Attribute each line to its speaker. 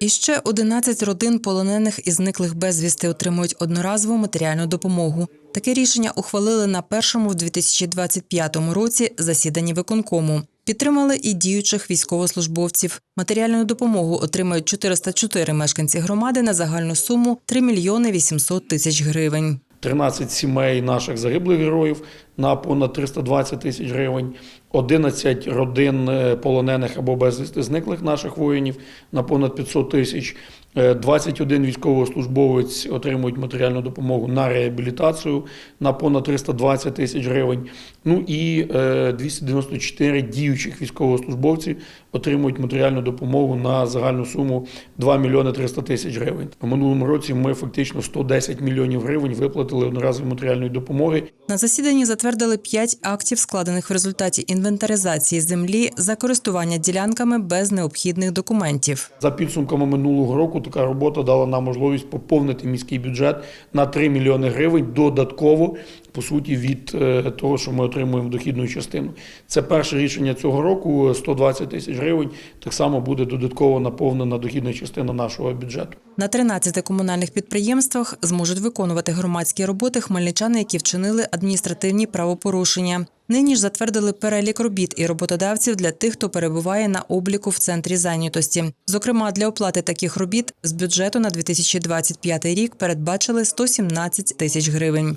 Speaker 1: І ще 11 родин полонених і зниклих безвісти отримують одноразову матеріальну допомогу. Таке рішення ухвалили на першому в 2025 році засіданні виконкому. Підтримали і діючих військовослужбовців. Матеріальну допомогу отримають 404 мешканці громади на загальну суму 3 мільйони 800 тисяч гривень.
Speaker 2: 13 сімей наших загиблих героїв на понад 320 тисяч гривень, 11 родин е, полонених або безвісти зниклих наших воїнів на понад 500 тисяч, 21 військовослужбовець отримують матеріальну допомогу на реабілітацію на понад 320 тисяч гривень. Ну і е, 294 діючих військовослужбовці отримують матеріальну допомогу на загальну суму 2 мільйони 300 тисяч гривень. У минулому році ми фактично 110 мільйонів гривень виплатили одноразової матеріальної допомоги.
Speaker 1: На засіданні затвердили п'ять актів, складених в результаті інвентаризації землі за користування ділянками без необхідних документів.
Speaker 2: За підсумками минулого року така робота дала нам можливість поповнити міський бюджет на 3 мільйони гривень додатково, по суті, від е, того, що ми отримуємо дохідну частину. Це перше рішення цього року. 120 тисяч гривень так само буде додатково наповнена дохідна частина нашого бюджету.
Speaker 1: На 13 комунальних підприємствах зможуть виконувати громадські роботи хмельничани, які вчинили адміністративні правопорушення. Нині ж затвердили перелік робіт і роботодавців для тих, хто перебуває на обліку в центрі зайнятості. Зокрема, для оплати таких робіт з бюджету на 2025 рік передбачили 117 тисяч гривень.